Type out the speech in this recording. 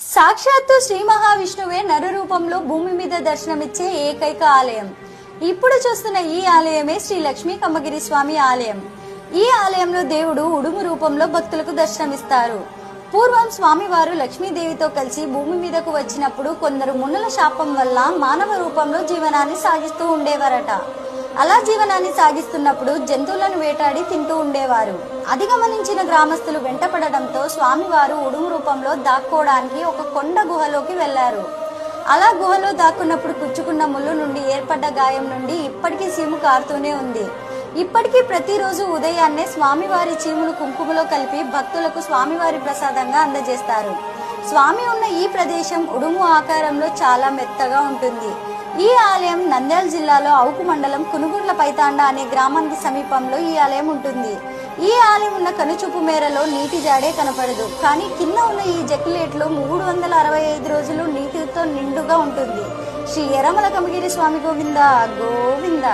సాక్షాత్తు శ్రీ మహావిష్ణువే నరు రూపంలో భూమి మీద దర్శనమిచ్చే ఏకైక ఆలయం. ఇప్పుడు చూస్తున్న ఈ ఆలయమే శ్రీ లక్ష్మీ కమ్మగిరి స్వామి ఆలయం. ఈ ఆలయంలో దేవుడు ఉడుము రూపంలో భక్తులకు దర్శనమిస్తారు. పూర్వం స్వామివారు లక్ష్మీదేవితో కలిసి భూమి మీదకు వచ్చినప్పుడు కొందరు మునుల శాపం వల్ల మానవ రూపంలో జీవనాన్ని సాగిస్తూ ఉండేవారట. అలా జీవనాన్ని సాగిస్తున్నప్పుడు జంతువులను వేటాడి తింటూ ఉండేవారు. అది గమనించిన గ్రామస్తులు వెంటపడడంతో స్వామివారు ఉడుము రూపంలో దాక్కోవడానికి ఒక కొండ గుహలోకి వెళ్ళారు. అలా గుహలో దాక్కున్నప్పుడు కుచ్చుకున్న ముళ్ళు నుండి ఏర్పడ్డ గాయం నుండి ఇప్పటికీ సీము కారుతూనే ఉంది. ఇప్పటికీ ప్రతిరోజు ఉదయాన్నే స్వామివారి చీమును కుంకుమలో కలిపి భక్తులకు స్వామివారి ప్రసాదంగా అందజేస్తారు. స్వామి ఉన్న ఈ ప్రదేశం ఉడుము ఆకారంలో చాలా మెత్తగా ఉంటుంది. ఈ ఆలయం నంద్యాల జిల్లాలో అవుకు మండలం కునుగుండ్ల పైతాండ అనే గ్రామానికి సమీపంలో ఈ ఆలయం ఉంటుంది. ఈ ఆలయం ఉన్న కనుచూపు మేరలో నీటి జాడే కనపడదు. కానీ కింద ఉన్న ఈ జక్లేట్లో మూడు వందల అరవై ఐదు రోజులు నీటితో నిండుగా ఉంటుంది. శ్రీ ఎరమల కమిగిరి స్వామి గోవింద గోవింద.